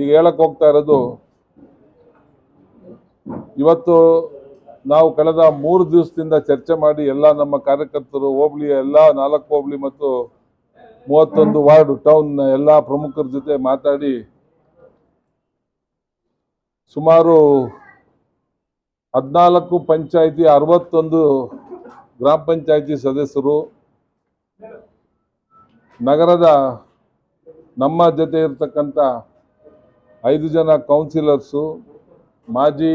ಈಗ ಹೇಳಕ್ ಹೋಗ್ತಾ ಇರೋದು, ಇವತ್ತು ನಾವು ಕಳೆದ ಮೂರು ದಿವಸದಿಂದ ಚರ್ಚೆ ಮಾಡಿ ಎಲ್ಲ ನಮ್ಮ ಕಾರ್ಯಕರ್ತರು ಹೋಬಳಿಯ ಎಲ್ಲ ನಾಲ್ಕು ಹೋಬಳಿ ಮತ್ತು ಮೂವತ್ತೊಂದು ವಾರ್ಡ್, ಟೌನ್ ಎಲ್ಲ ಪ್ರಮುಖರ ಜೊತೆ ಮಾತಾಡಿ ಸುಮಾರು ಹದಿನಾಲ್ಕು ಪಂಚಾಯಿತಿ, ಅರವತ್ತೊಂದು ಗ್ರಾಮ ಪಂಚಾಯಿತಿ ಸದಸ್ಯರು, ನಗರದ ನಮ್ಮ ಜೊತೆ ಇರ್ತಕ್ಕಂಥ ಐದು ಜನ ಕೌನ್ಸಿಲರ್ಸು ಮಾಜಿ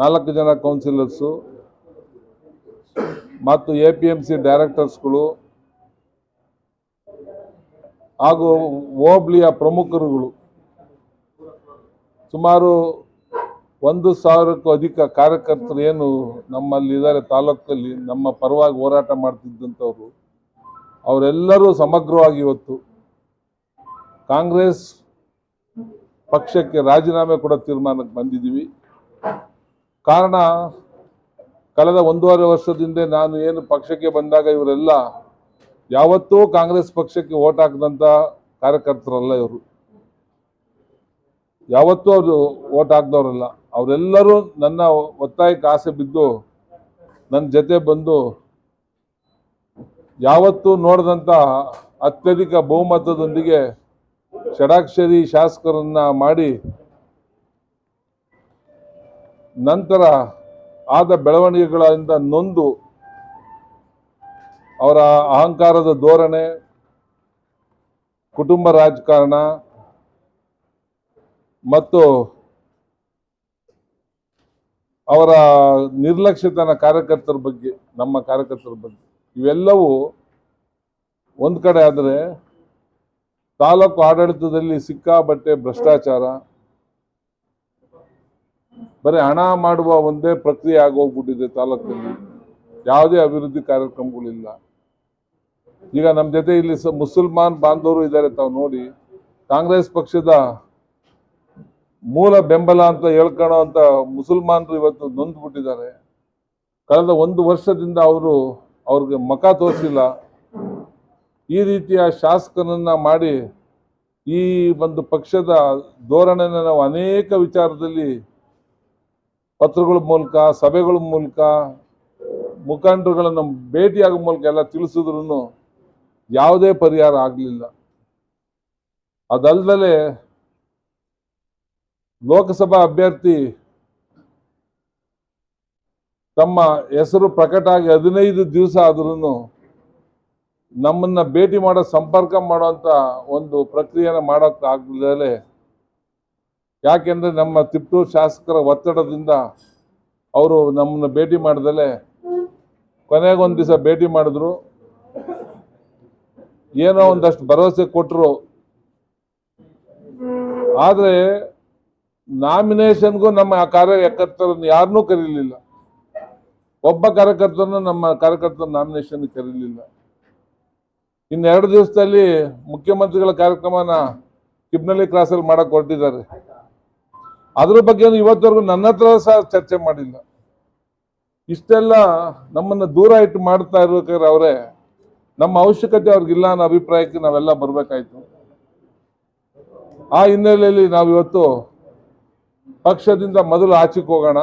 ನಾಲ್ಕು ಜನ ಕೌನ್ಸಿಲರ್ಸು ಮತ್ತು ಎ ಪಿ ಎಂ ಸಿ ಡೈರೆಕ್ಟರ್ಸ್ಗಳು ಹಾಗೂ ಹೋಬಳಿಯ ಪ್ರಮುಖರುಗಳು. ಸುಮಾರು ಒಂದು ಸಾವಿರಕ್ಕೂ ಅಧಿಕ ಕಾರ್ಯಕರ್ತರು ಏನು ನಮ್ಮಲ್ಲಿ ಇದ್ದಾರೆ ತಾಲೂಕಲ್ಲಿ ನಮ್ಮ ಪರವಾಗಿ ಹೋರಾಟ ಮಾಡ್ತಿದ್ದಂಥವ್ರು. ಅವರೆಲ್ಲರೂ ಸಮಗ್ರವಾಗಿ ಇವತ್ತು ಕಾಂಗ್ರೆಸ್ ಪಕ್ಷಕ್ಕೆ ರಾಜೀನಾಮೆ ಕೊಡೋ ತೀರ್ಮಾನಕ್ಕೆ ಬಂದಿದ್ದೀವಿ. ಕಾರಣ, ಕಳೆದ ಒಂದೂವರೆ ವರ್ಷದಿಂದ ನಾನು ಏನು ಪಕ್ಷಕ್ಕೆ ಬಂದಾಗ ಇವರೆಲ್ಲ ಯಾವತ್ತೂ ಕಾಂಗ್ರೆಸ್ ಪಕ್ಷಕ್ಕೆ ಓಟ್ ಹಾಕಿದಂಥ ಕಾರ್ಯಕರ್ತರಲ್ಲ ಇವರು. ಯಾವತ್ತೂ ಅವರು ಓಟ್ ಹಾಕ್ದವ್ರಲ್ಲ. ಅವರೆಲ್ಲರೂ ನನ್ನ ಒತ್ತಾಯಕ್ಕೆ ಆಸೆ ಬಿದ್ದು ನನ್ನ ಜೊತೆ ಬಂದು ಯಾವತ್ತೂ ನೋಡಿದಂಥ ಅತ್ಯಧಿಕ ಬಹುಮತದೊಂದಿಗೆ ಷಡಾಕ್ಷರಿ ಶಾಸಕರನ್ನ ಮಾಡಿ ನಂತರ ಆದ ಬೆಳವಣಿಗೆಗಳಿಂದ ನೊಂದು ಅವರ ಅಹಂಕಾರದ ಧೋರಣೆ, ಕುಟುಂಬ ರಾಜಕಾರಣ ಮತ್ತು ಅವರ ನಿರ್ಲಕ್ಷ್ಯತನ ಕಾರ್ಯಕರ್ತರ ಬಗ್ಗೆ, ನಮ್ಮ ಕಾರ್ಯಕರ್ತರ ಬಗ್ಗೆ, ಇವೆಲ್ಲವೂ ಒಂದು ಕಡೆ ಆದರೆ ತಾಲೂಕು ಆಡಳಿತದಲ್ಲಿ ಸಿಕ್ಕಾಬಟ್ಟೆ ಭ್ರಷ್ಟಾಚಾರ. ಬರೀ ಹಣ ಮಾಡುವ ಒಂದೇ ಪ್ರಕ್ರಿಯೆ ಆಗೋಗ್ಬಿಟ್ಟಿದೆ ತಾಲೂಕಲ್ಲಿ. ಯಾವುದೇ ಅಭಿವೃದ್ಧಿ ಕಾರ್ಯಕ್ರಮಗಳಿಲ್ಲ. ಈಗ ನಮ್ಮ ಜೊತೆ ಇಲ್ಲಿ ಸ ಮುಸಲ್ಮಾನ್ ಬಾಂಧವರು ಇದ್ದಾರೆ ತಾವು ನೋಡಿ, ಕಾಂಗ್ರೆಸ್ ಪಕ್ಷದ ಮೂಲ ಬೆಂಬಲ ಅಂತ ಹೇಳ್ಕೊಳ್ಳೋ ಅಂತ ಮುಸಲ್ಮಾನರು ಇವತ್ತು ನೊಂದ್ಬಿಟ್ಟಿದ್ದಾರೆ. ಕಳೆದ ಒಂದು ವರ್ಷದಿಂದ ಅವರು ಅವ್ರಿಗೆ ಮಖ ತೋರಿಸಿಲ್ಲ. ಈ ರೀತಿಯ ಶಾಸಕನನ್ನ ಮಾಡಿ ಈ ಒಂದು ಪಕ್ಷದ ಧೋರಣೆನ ನಾವು ಅನೇಕ ವಿಚಾರದಲ್ಲಿ ಪತ್ರಗಳ ಮೂಲಕ, ಸಭೆಗಳ ಮೂಲಕ, ಮುಖಂಡರುಗಳನ್ನು ಭೇಟಿಯಾಗೋ ಮೂಲಕ ಎಲ್ಲ ತಿಳಿಸಿದ್ರು ಯಾವುದೇ ಪರಿಹಾರ ಆಗಲಿಲ್ಲ. ಅದಲ್ಲದೆ ಲೋಕಸಭಾ ಅಭ್ಯರ್ಥಿ ತಮ್ಮ ಹೆಸರು ಪ್ರಕಟ ಆಗಿ ಹದಿನೈದು ದಿವಸ ಆದ್ರೂ ನಮ್ಮನ್ನ ಭೇಟಿ ಮಾಡೋ, ಸಂಪರ್ಕ ಮಾಡೋಂಥ ಒಂದು ಪ್ರಕ್ರಿಯೆನ ಮಾಡೋಕ್ಕೆ ಆಗಲಿಲ್ಲದೆ ಯಾಕೆಂದ್ರೆ ನಮ್ಮ ತಿಪ್ಟೂರು ಶಾಸಕರ ಒತ್ತಡದಿಂದ ಅವರು ನಮ್ಮನ್ನ ಭೇಟಿ ಮಾಡ್ದಲೆ ಕೊನೆಗೊಂದು ದಿವಸ ಭೇಟಿ ಮಾಡಿದ್ರು. ಏನೋ ಒಂದಷ್ಟು ಭರವಸೆ ಕೊಟ್ಟರು ಆದರೆ, ನಾಮಿನೇಷನ್ಗೂ ನಮ್ಮ ಆ ಕಾರ್ಯಕರ್ತರನ್ನು ಯಾರನ್ನೂ ಕರೀಲಿಲ್ಲ. ಒಬ್ಬ ಕಾರ್ಯಕರ್ತರನ್ನು ನಮ್ಮ ಕಾರ್ಯಕರ್ತರ ನಾಮಿನೇಷನ್ ಕರೀಲಿಲ್ಲ. ಇನ್ನೆರಡು ದಿವಸದಲ್ಲಿ ಮುಖ್ಯಮಂತ್ರಿಗಳ ಕಾರ್ಯಕ್ರಮನ ಕಿಬ್ನಳ್ಳಿ ಕ್ರಾಸಲ್ಲಿ ಮಾಡಕ್ ಹೊರಟಿದ್ದಾರೆ. ಅದ್ರ ಬಗ್ಗೆ ಇವತ್ತವರೆಗೂ ನನ್ನ ಹತ್ರ ಸಹ ಚರ್ಚೆ ಮಾಡಿಲ್ಲ. ಇಷ್ಟೆಲ್ಲ ನಮ್ಮನ್ನ ದೂರ ಇಟ್ಟು ಮಾಡ್ತಾ ಇರ್ಬೇಕಾದ್ರೆ ಅವರೇ, ನಮ್ಮ ಅವಶ್ಯಕತೆ ಅವ್ರಿಗಿಲ್ಲ ಅನ್ನೋ ಅಭಿಪ್ರಾಯಕ್ಕೆ ನಾವೆಲ್ಲ ಬರಬೇಕಾಯ್ತು. ಆ ಹಿನ್ನೆಲೆಯಲ್ಲಿ ನಾವು ಇವತ್ತು ಪಕ್ಷದಿಂದ ಮೊದಲು ಆಚೆಗೆ ಹೋಗೋಣ,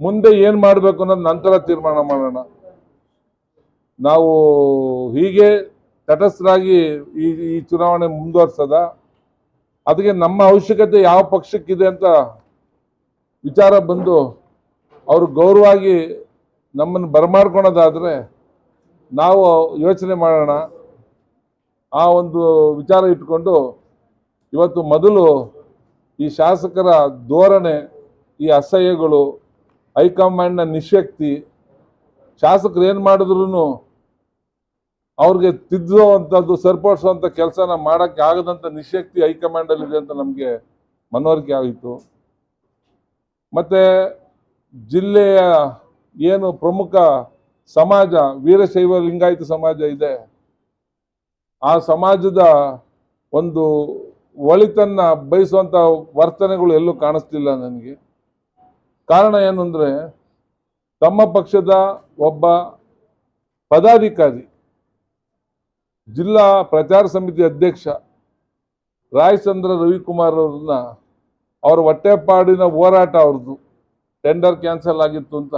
ಮುಂದೆ ಏನು ಮಾಡಬೇಕು ಅನ್ನೋದು ನಂತರ ತೀರ್ಮಾನ ಮಾಡೋಣ. ನಾವು ಹೀಗೆ ತಟಸ್ಥರಾಗಿ ಈ ಈ ಚುನಾವಣೆ ಮುಂದುವರ್ಸದ, ಅದಕ್ಕೆ ನಮ್ಮ ಅವಶ್ಯಕತೆ ಯಾವ ಪಕ್ಷಕ್ಕಿದೆ ಅಂತ ವಿಚಾರ ಬಂದು ಅವರು ಗೌರವವಾಗಿ ನಮ್ಮನ್ನು ಬರಮಾಡ್ಕೊಳೋದಾದರೆ ನಾವು ಯೋಚನೆ ಮಾಡೋಣ. ಆ ಒಂದು ವಿಚಾರ ಇಟ್ಕೊಂಡು ಇವತ್ತು ಮೊದಲು ಈ ಶಾಸಕರ ಧೋರಣೆ, ಈ ಅಸಹ್ಯಗಳು, ಹೈಕಮಾಂಡ್ನ ನಿಶಕ್ತಿ ಶಾಸಕರು ಏನು ಮಾಡಿದ್ರು ಅವ್ರಿಗೆ ತಿದ್ದುವಂಥದ್ದು ಸರಿಪಡಿಸುವಂಥ ಕೆಲಸನ ಮಾಡೋಕ್ಕೆ ಆಗದಂಥ ನಿಶಕ್ತಿ ಹೈಕಮಾಂಡಲ್ಲಿ ಇದೆ ಅಂತ ನಮಗೆ ಮನವರಿಕೆ ಆಯಿತು. ಮತ್ತು ಜಿಲ್ಲೆಯ ಏನು ಪ್ರಮುಖ ಸಮಾಜ, ವೀರಶೈವ ಲಿಂಗಾಯತ ಸಮಾಜ ಇದೆ. ಆ ಸಮಾಜದ ಒಂದು ಒಳಿತನ್ನ ಬಯಸುವಂಥ ವರ್ತನೆಗಳು ಎಲ್ಲೂ ಕಾಣಿಸ್ತಿಲ್ಲ ನನಗೆ. ಕಾರಣ ಏನು ಅಂದರೆ ತಮ್ಮ ಪಕ್ಷದ ಒಬ್ಬ ಪದಾಧಿಕಾರಿ, ಜಿಲ್ಲಾ ಪ್ರಚಾರ ಸಮಿತಿ ಅಧ್ಯಕ್ಷ ರಾಯಚಂದ್ರ ರವಿಕುಮಾರ್ ಅವ್ರನ್ನ ಅವರ ಹೊಟ್ಟೆಪಾಡಿನ ಹೋರಾಟ ಅವ್ರದ್ದು ಟೆಂಡರ್ ಕ್ಯಾನ್ಸಲ್ ಆಗಿತ್ತು ಅಂತ.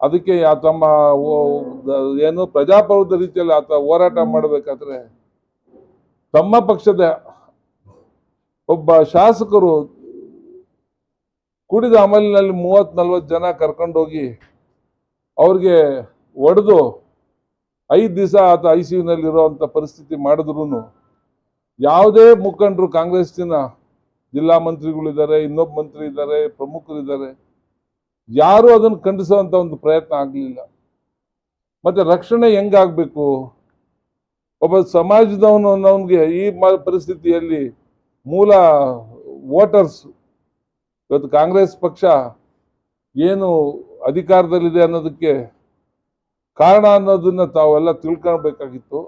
ಅದಕ್ಕೆ ಆ ತಮ್ಮ ಏನು ಪ್ರಜಾಪ್ರಭುತ್ವ ರೀತಿಯಲ್ಲಿ ಆತ ಹೋರಾಟ ಮಾಡಬೇಕಾದ್ರೆ ತಮ್ಮ ಪಕ್ಷದ ಒಬ್ಬ ಶಾಸಕರು ಕುಡಿದ ಅಮಲಿನಲ್ಲಿ ಮೂವತ್ತು ನಲ್ವತ್ತು ಜನ ಕರ್ಕೊಂಡೋಗಿ ಅವ್ರಿಗೆ ಒಡೆದು ಐದು ದಿವಸ ಆತ ಐ ಸಿ ಯುನಲ್ಲಿರುವಂಥ ಪರಿಸ್ಥಿತಿ ಮಾಡಿದ್ರು ಯಾವುದೇ ಮುಖಂಡರು ಕಾಂಗ್ರೆಸ್ಸಿನ ಜಿಲ್ಲಾ ಮಂತ್ರಿಗಳಿದ್ದಾರೆ, ಇನ್ನೊಬ್ಬ ಮಂತ್ರಿ ಇದ್ದಾರೆ, ಪ್ರಮುಖರಿದ್ದಾರೆ, ಯಾರು ಅದನ್ನು ಖಂಡಿಸುವಂಥ ಒಂದು ಪ್ರಯತ್ನ ಆಗಲಿಲ್ಲ. ಮತ್ತೆ ರಕ್ಷಣೆ ಹೆಂಗಾಗಬೇಕು? ಒಬ್ಬ ಸಮಾಜದವನು ಅನ್ನೋನ್ಗೆ ಈ ಪರಿಸ್ಥಿತಿಯಲ್ಲಿ ಮೂಲ ವೋಟರ್ಸ್ ಇವತ್ತು ಕಾಂಗ್ರೆಸ್ ಪಕ್ಷ ಏನು ಅಧಿಕಾರದಲ್ಲಿದೆ ಅನ್ನೋದಕ್ಕೆ ಕಾರಣ ಅನ್ನೋದನ್ನ ತಾವೆಲ್ಲ ತಿಳ್ಕೊಳ್ಬೇಕಾಗಿತ್ತು.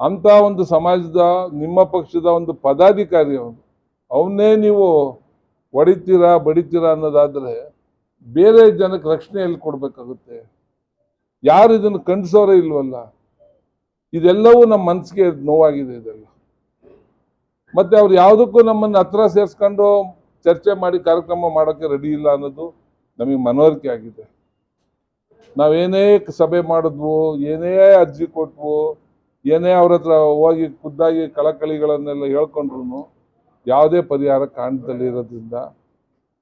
ಅಂತ ಒಂದು ಸಮಾಜದ, ನಿಮ್ಮ ಪಕ್ಷದ ಒಂದು ಪದಾಧಿಕಾರಿ ಅವನು. ಅವನ್ನೇ ನೀವು ಹೊಡಿತೀರಾ, ಬಡಿತೀರಾ ಅನ್ನೋದಾದ್ರೆ ಬೇರೆ ಜನಕ್ಕೆ ರಕ್ಷಣೆ ಎಲ್ಲಿ ಕೊಡ್ಬೇಕಾಗುತ್ತೆ. ಯಾರು ಇದನ್ನು ಖಂಡಿಸೋರೇ ಇಲ್ವಲ್ಲ. ಇದೆಲ್ಲವೂ ನಮ್ಮ ಮನಸ್ಸಿಗೆ ನೋವಾಗಿದೆ ಇದೆಲ್ಲ. ಮತ್ತೆ ಅವ್ರು ಯಾವುದಕ್ಕೂ ನಮ್ಮನ್ನು ಹತ್ರ ಸೇರಿಸ್ಕೊಂಡು ಚರ್ಚೆ ಮಾಡಿ ಕಾರ್ಯಕ್ರಮ ಮಾಡೋಕ್ಕೆ ರೆಡಿ ಇಲ್ಲ ಅನ್ನೋದು ನಮಗೆ ಮನವರಿಕೆ ಆಗಿದೆ. ನಾವೇನೇ ಸಭೆ ಮಾಡಿದ್ವು, ಏನೇ ಅರ್ಜಿ ಕೊಟ್ವು, ಏನೇ ಅವ್ರ ಹತ್ರ ಹೋಗಿ ಖುದ್ದಾಗಿ ಕಳಕಳಿಗಳನ್ನೆಲ್ಲ ಹೇಳ್ಕೊಂಡ್ರು ಯಾವುದೇ ಪರಿಹಾರ ಕಾಣದಲ್ಲಿ ಇರೋದ್ರಿಂದ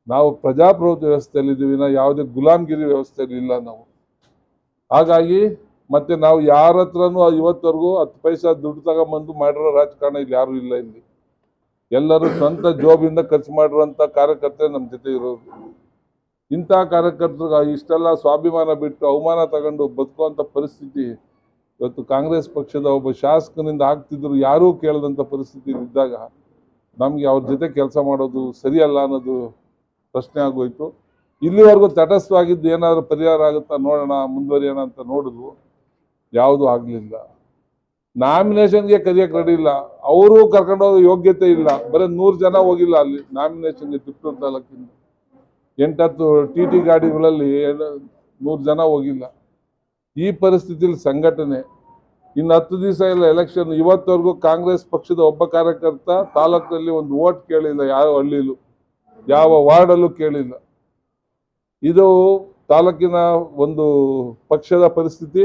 ನಾವು ಪ್ರಜಾಪ್ರಭುತ್ವ ವ್ಯವಸ್ಥೆಯಲ್ಲಿ ಇದ್ದೀವಿ ನಾವು ಯಾವುದೇ ಗುಲಾಮ್ಗಿರಿ ವ್ಯವಸ್ಥೆಯಲ್ಲಿ ಇಲ್ಲ ನಾವು. ಹಾಗಾಗಿ ಮತ್ತೆ ನಾವು ಯಾರ ಹತ್ರನೂ ಇವತ್ತವರೆಗೂ ಹತ್ತು ಪೈಸ ದುಡ್ಡು ತಗೊಂಬಂದು ಮಾಡಿರೋ ರಾಜಕಾರಣ ಇಲ್ಲಿ ಯಾರು ಇಲ್ಲ ಇಲ್ಲಿ. ಎಲ್ಲರೂ ಸ್ವಂತ ಜೋಬಿಂದ ಖರ್ಚು ಮಾಡಿರುವಂತ ಕಾರ್ಯಕರ್ತರೆ ನಮ್ಮ ಜೊತೆ ಇರೋದು ಇಂಥ ಕಾರ್ಯಕರ್ತರು ಇಷ್ಟೆಲ್ಲ ಸ್ವಾಭಿಮಾನ ಬಿಟ್ಟು ಅವಮಾನ ತಗೊಂಡು ಬದುಕುವಂಥ ಪರಿಸ್ಥಿತಿ ಇವತ್ತು ಕಾಂಗ್ರೆಸ್ ಪಕ್ಷದ ಒಬ್ಬ ಶಾಸಕನಿಂದ ಆಗ್ತಿದ್ರು, ಯಾರೂ ಕೇಳದಂಥ ಪರಿಸ್ಥಿತಿ ಇದ್ದಾಗ ನಮಗೆ ಅವ್ರ ಜೊತೆ ಕೆಲಸ ಮಾಡೋದು ಸರಿಯಲ್ಲ ಅನ್ನೋದು ಪ್ರಶ್ನೆ ಆಗೋಯ್ತು. ಇಲ್ಲಿವರೆಗೂ ತಟಸ್ಥವಾಗಿದ್ದು ಏನಾದರೂ ಪರಿಹಾರ ಆಗುತ್ತಾ ನೋಡೋಣ, ಮುಂದುವರಿಯೋಣ ಅಂತ ನೋಡಿದ್ವು ಯಾವುದೂ ಆಗಲಿಲ್ಲ. ನಾಮಿನೇಷನ್ಗೆ ಕರಿಯಕ್ಕೆ ರೆಡಿ ಇಲ್ಲ. ಅವರು ಕರ್ಕೊಂಡೋಗೋ ಯೋಗ್ಯತೆ ಇಲ್ಲ. ಬರೀ ನೂರು ಜನ ಹೋಗಿಲ್ಲ ಅಲ್ಲಿ ನಾಮಿನೇಷನ್ಗೆ ತಿಪ್ಪೂರು ತಾಲೂಕಿಂದ ಎಂಟತ್ತು ಟಿ ಟಿ ಗಾಡಿಗಳಲ್ಲಿ ನೂರು ಜನ ಹೋಗಿಲ್ಲ. ಈ ಪರಿಸ್ಥಿತಿಯಲ್ಲಿ ಸಂಘಟನೆ ಇನ್ನು ಹತ್ತು ದಿವಸ ಇಲ್ಲ ಎಲೆಕ್ಷನ್ ಇವತ್ತವರೆಗೂ ಕಾಂಗ್ರೆಸ್ ಪಕ್ಷದ ಒಬ್ಬ ಕಾರ್ಯಕರ್ತ ತಾಲೂಕಿನಲ್ಲಿ ಒಂದು ಓಟ್ ಕೇಳಿಲ್ಲ ಯಾವ ಹಳ್ಳಿಲೂ, ಯಾವ ವಾರ್ಡಲ್ಲೂ ಕೇಳಿಲ್ಲ. ಇದು ತಾಲೂಕಿನ ಒಂದು ಪಕ್ಷದ ಪರಿಸ್ಥಿತಿ,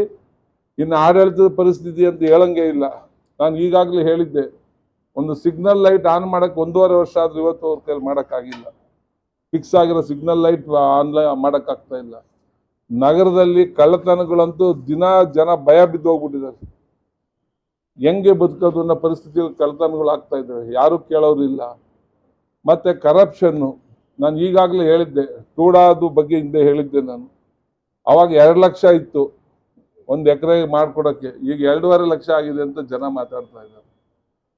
ಇನ್ನು ಆಡಳಿತದ ಪರಿಸ್ಥಿತಿ ಅಂತ ಹೇಳಂಗೆ ಇಲ್ಲ. ನಾನು ಈಗಾಗಲೇ ಹೇಳಿದ್ದೆ, ಒಂದು ಸಿಗ್ನಲ್ ಲೈಟ್ ಆನ್ ಮಾಡೋಕ್ಕೆ ಒಂದೂವರೆ ವರ್ಷ ಆದರೂ ಇವತ್ತು ಅವ್ರ ಕೈಲಿ ಮಾಡೋಕ್ಕಾಗಿಲ್ಲ. ಫಿಕ್ಸ್ ಆಗಿರೋ ಸಿಗ್ನಲ್ ಲೈಟ್ ಆನ್ಲೈನ್ ಮಾಡೋಕ್ಕಾಗ್ತಾ ಇಲ್ಲ. ನಗರದಲ್ಲಿ ಕಳ್ಳತನಗಳಂತೂ ದಿನ ಜನ ಭಯ ಬಿದ್ದು ಹೋಗ್ಬಿಟ್ಟಿದ್ದಾರೆ. ಹೆಂಗೆ ಬದುಕೋದು ಅನ್ನೋ ಪರಿಸ್ಥಿತಿಯಲ್ಲಿ ಕಳ್ಳತನಗಳು ಆಗ್ತಾ ಇದ್ದಾವೆ. ಯಾರು ಕೇಳೋರು ಇಲ್ಲ. ಮತ್ತೆ ಕರಪ್ಷನ್ನು ನಾನು ಈಗಾಗಲೇ ಹೇಳಿದ್ದೆ ಟೂಡಾದು ಬಗ್ಗೆ ಹಿಂದೆ ಹೇಳಿದ್ದೆ ನಾನು. ಅವಾಗ ಎರಡು ಲಕ್ಷ ಇತ್ತು ಒಂದು ಎಕರೆ ಮಾಡಿಕೊಡೋಕ್ಕೆ. ಈಗ ಎರಡೂವರೆ ಲಕ್ಷ ಆಗಿದೆ ಅಂತ ಜನ ಮಾತಾಡ್ತಾ ಇದ್ದಾರೆ.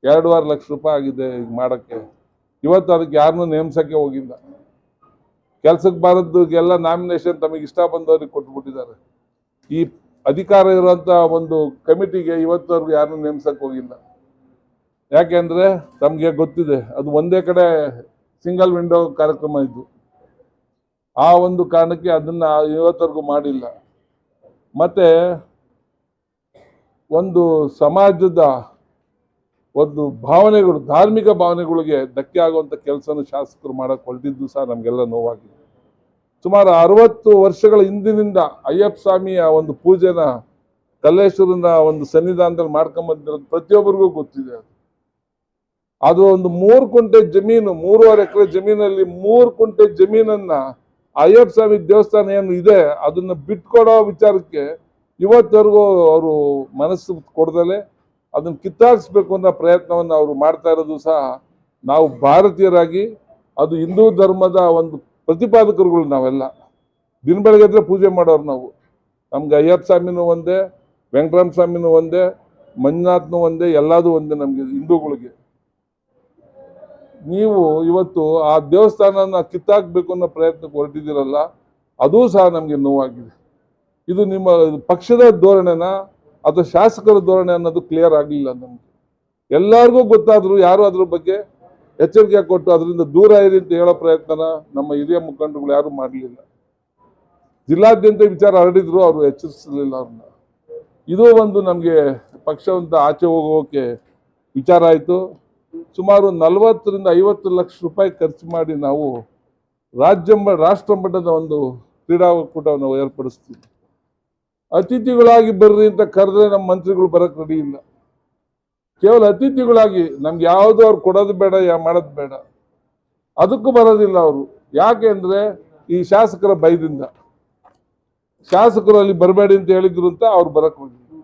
ಎರಡೂವರೆ ಲಕ್ಷ ರೂಪಾಯಿ ಆಗಿದೆ ಈಗ ಮಾಡೋಕ್ಕೆ. ಇವತ್ತು ಅದಕ್ಕೆ ಯಾರನ್ನೂ ನೇಮ್ಸೋಕ್ಕೆ ಹೋಗಿಲ್ಲ. ಕೆಲ್ಸಕ್ಕೆ ಬಾರದ್ದುಗೆಲ್ಲ ನಾಮಿನೇಷನ್ ತಮಗೆ ಇಷ್ಟ ಬಂದವ್ರಿಗೆ ಕೊಟ್ಬಿಟ್ಟಿದ್ದಾರೆ. ಈ ಅಧಿಕಾರ ಇರುವಂಥ ಒಂದು ಕಮಿಟಿಗೆ ಇವತ್ತವರೆಗೂ ಯಾರನ್ನೂ ನೇಮಿಸಕ್ಕೆ ಹೋಗಿಲ್ಲ. ಯಾಕೆಂದ್ರೆ ತಮಗೆ ಗೊತ್ತಿದೆ, ಅದು ಒಂದೇ ಕಡೆ ಸಿಂಗಲ್ ವಿಂಡೋ ಕಾರ್ಯಕ್ರಮ ಇದ್ದು, ಆ ಒಂದು ಕಾರಣಕ್ಕೆ ಅದನ್ನ ಇವತ್ತವರೆಗೂ ಮಾಡಿಲ್ಲ. ಮತ್ತೆ ಒಂದು ಸಮಾಜದ ಒಂದು ಭಾವನೆಗಳು, ಧಾರ್ಮಿಕ ಭಾವನೆಗಳಿಗೆ ಧಕ್ಕೆ ಆಗುವಂತ ಕೆಲಸನ ಶಾಸಕರು ಮಾಡಕ್ ಹೊರಟಿದ್ದು ಸಹ ನಮಗೆಲ್ಲ ನೋವಾಗಿದೆ. ಸುಮಾರು ಅರವತ್ತು ವರ್ಷಗಳ ಹಿಂದಿನಿಂದ ಅಯ್ಯಪ್ಪ ಸ್ವಾಮಿಯ ಒಂದು ಪೂಜೆನ ಕಲ್ಲೇಶ್ವರನ ಒಂದು ಸನ್ನಿಧಾನದಲ್ಲಿ ಮಾಡ್ಕೊಂಬಂದಿರೋದು ಪ್ರತಿಯೊಬ್ಬರಿಗೂ ಗೊತ್ತಿದೆ ಅದು. ಅದು ಒಂದು ಮೂರು ಕುಂಟೆ ಜಮೀನು, ಮೂರುವರೆ ಎಕರೆ ಜಮೀನಲ್ಲಿ ಮೂರು ಕುಂಟೆ ಜಮೀನನ್ನ ಅಯ್ಯಪ್ಪ ಸ್ವಾಮಿ ದೇವಸ್ಥಾನ ಏನು ಇದೆ, ಅದನ್ನ ಬಿಟ್ಕೊಡೋ ವಿಚಾರಕ್ಕೆ ಇವತ್ತವರೆಗೂ ಅವರು ಮನಸ್ಸು ಕೊಡದಲೆ ಅದನ್ನ ಕಿತ್ತಾಕ್ಸ್ಬೇಕು ಅನ್ನೋ ಪ್ರಯತ್ನವನ್ನು ಅವರು ಮಾಡ್ತಾ ಇರೋದು ಸಹ ನಾವು ಭಾರತೀಯರಾಗಿ, ಅದು ಹಿಂದೂ ಧರ್ಮದ ಒಂದು ಪ್ರತಿಪಾದಕರುಗಳು ನಾವೆಲ್ಲ. ದಿನ ಬೆಳಗ್ಗೆ ಪೂಜೆ ಮಾಡೋರು ನಾವು. ನಮ್ಗೆ ಅಯ್ಯಪ್ಪ ಸ್ವಾಮಿನೂ ಒಂದೇ, ವೆಂಕಟರಾಮ ಸ್ವಾಮಿನೂ ಒಂದೇ, ಮಂಜುನಾಥ್ನೂ ಒಂದೇ, ಎಲ್ಲದೂ ಒಂದೇ ನಮಗೆ ಹಿಂದೂಗಳಿಗೆ. ನೀವು ಇವತ್ತು ಆ ದೇವಸ್ಥಾನನ ಕಿತ್ತಾಕ್ಬೇಕು ಅನ್ನೋ ಪ್ರಯತ್ನಕ್ಕೆ ಹೊರಟಿದ್ದೀರಲ್ಲ, ಅದೂ ಸಹ ನಮಗೆ ನೋವಾಗಿದೆ. ಇದು ನಿಮ್ಮ ಪಕ್ಷದ ಧೋರಣೆನ? ಅಥವಾ ಶಾಸಕರ ಧೋರಣೆ ಅನ್ನೋದು ಕ್ಲಿಯರ್ ಆಗಲಿಲ್ಲ ನಮ್ಗೆ. ಎಲ್ಲರಿಗೂ ಗೊತ್ತಾದರೂ, ಯಾರು ಅದ್ರ ಬಗ್ಗೆ ಎಚ್ಚರಿಕೆ ಕೊಟ್ಟು ಅದರಿಂದ ದೂರ ಇರಿ ಅಂತ ಹೇಳೋ ಪ್ರಯತ್ನನ ನಮ್ಮ ಹಿರಿಯ ಮುಖಂಡರುಗಳು ಯಾರು ಮಾಡಲಿಲ್ಲ. ಜಿಲ್ಲಾದ್ಯಂತ ವಿಚಾರ ಹರಡಿದ್ರು, ಅವರು ಎಚ್ಚರಿಸಲಿಲ್ಲ ಅವ್ರನ್ನ. ಇದು ಒಂದು ನಮಗೆ ಪಕ್ಷವಂತ ಆಚೆ ಹೋಗೋಕೆ ವಿಚಾರ ಆಯಿತು. ಸುಮಾರು ನಲವತ್ತರಿಂದ ಐವತ್ತು ಲಕ್ಷ ರೂಪಾಯಿ ಖರ್ಚು ಮಾಡಿ ನಾವು ರಾಜ್ಯ ರಾಷ್ಟ್ರ ಮಟ್ಟದ ಒಂದು ಕ್ರೀಡಾಕೂಟವನ್ನು ಏರ್ಪಡಿಸ್ತೀವಿ. ಅತಿಥಿಗಳಾಗಿ ಬರ್ರಿ ಅಂತ ಕರೆದ್ರೆ ನಮ್ಮ ಮಂತ್ರಿಗಳು ಬರಕ್ ರೆಡಿ ಇಲ್ಲ. ಕೇವಲ ಅತಿಥಿಗಳಾಗಿ, ನಮ್ಗೆ ಯಾವುದು ಅವ್ರು ಕೊಡೋದು ಬೇಡ, ಯಾ ಮಾಡೋದು ಬೇಡ. ಅದಕ್ಕೂ ಬರೋದಿಲ್ಲ ಅವರು. ಯಾಕೆ ಅಂದ್ರೆ ಈ ಶಾಸಕರ ಭಯದಿಂದ. ಶಾಸಕರು ಅಲ್ಲಿ ಬರಬೇಡಿ ಅಂತ ಹೇಳಿದ್ರು ಅಂತ ಅವ್ರು ಬರಕ್ ಹೋಗಿದ್ರು.